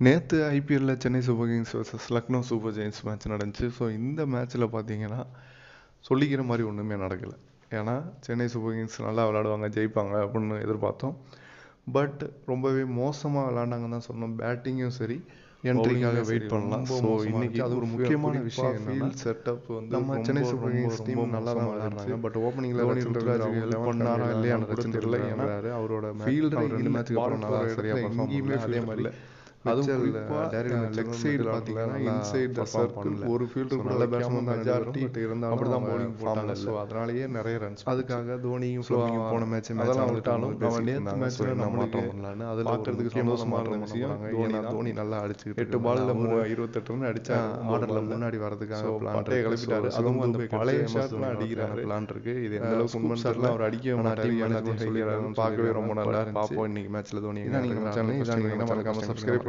நேற்று ஐபிஎல்லில் Chennai super kings versus Lucknow super giants match நடந்துச்சு. So இந்த மேட்ச்சில் பார்த்தீங்கன்னா சொல்லிக்கிற மாதிரி ஒன்றுமே நடக்கலை. ஏன்னா சென்னை சூப்பர் கிங்ஸ் நல்லா விளாடுவாங்க ஜெயிப்பாங்க அப்படின்னு எதிர்பார்த்தோம். பட் ரொம்பவே மோசமாக விளாண்டாங்கன்னு தான் சொன்னோம் பேட்டிங்கும் சரி என்ட்ரிக்காக வெயிட் பண்ணலாம். ஸோ இன்னைக்கு அது ஒரு முக்கியமான விஷயம் ஃபீல்ட் செட்டப் வந்து நம்ம சென்னை சூப்பர் கிங்ஸ் டீம் நல்லா தான் விளையாடுறாங்க பட் ருத்ராஜுக்கு ஹெல்ப் பண்ணாரா இல்லையான்னு தெரியல. ஏன்னா அவரோட ஃபீல்டு ரெண்டு மேட்ச்சுக்கு அப்புறம் நல்லா எங்கேயுமே அதே மாதிரி அதுவும் லெக் சைடு பார்த்தீங்கன்னா இன்சைட் த சர்க்கிள் ஒரு ஃபீல்டர் நல்ல பேட்ஸ்மேன் மெஜாரிட்டி இருந்தாலும் அப்படி தான் பவுலிங் போட்டாங்க. ஸோ அதனாலேயே நிறைய ரன்ஸ் அதுக்காக தோனியும் போன மேட்ச் அதெல்லாம் விட்டாலும் அவன் நேற்று மேட்ச்சில் நம்ம மாற்றம் பண்ணலான்னு அதில் பார்க்கறதுக்கு சந்தோஷமா இருந்த விஷயம் தோனி தோனி நல்லா அடிச்சு எட்டு பால்ல இருபத்தெட்டு ரன் அடிச்சா ஆர்டரில் முன்னாடி வரதுக்காக பிளான் கிளப்பிட்டாரு. அதுவும் அந்த பழைய ஷாட்லாம் அடிக்கிறாரு. பிளான் இருக்கு. இது எந்த அளவுக்கு உண்மை தெரியல அவர் அடிக்க மாட்டாரு. பார்க்கவே ரொம்ப நல்லா இருந்துச்சு பார்ப்போம் இன்னைக்கு மேட்ச்ல தோனி நீங்கள் மறக்காம சப்ஸ்கிரைப்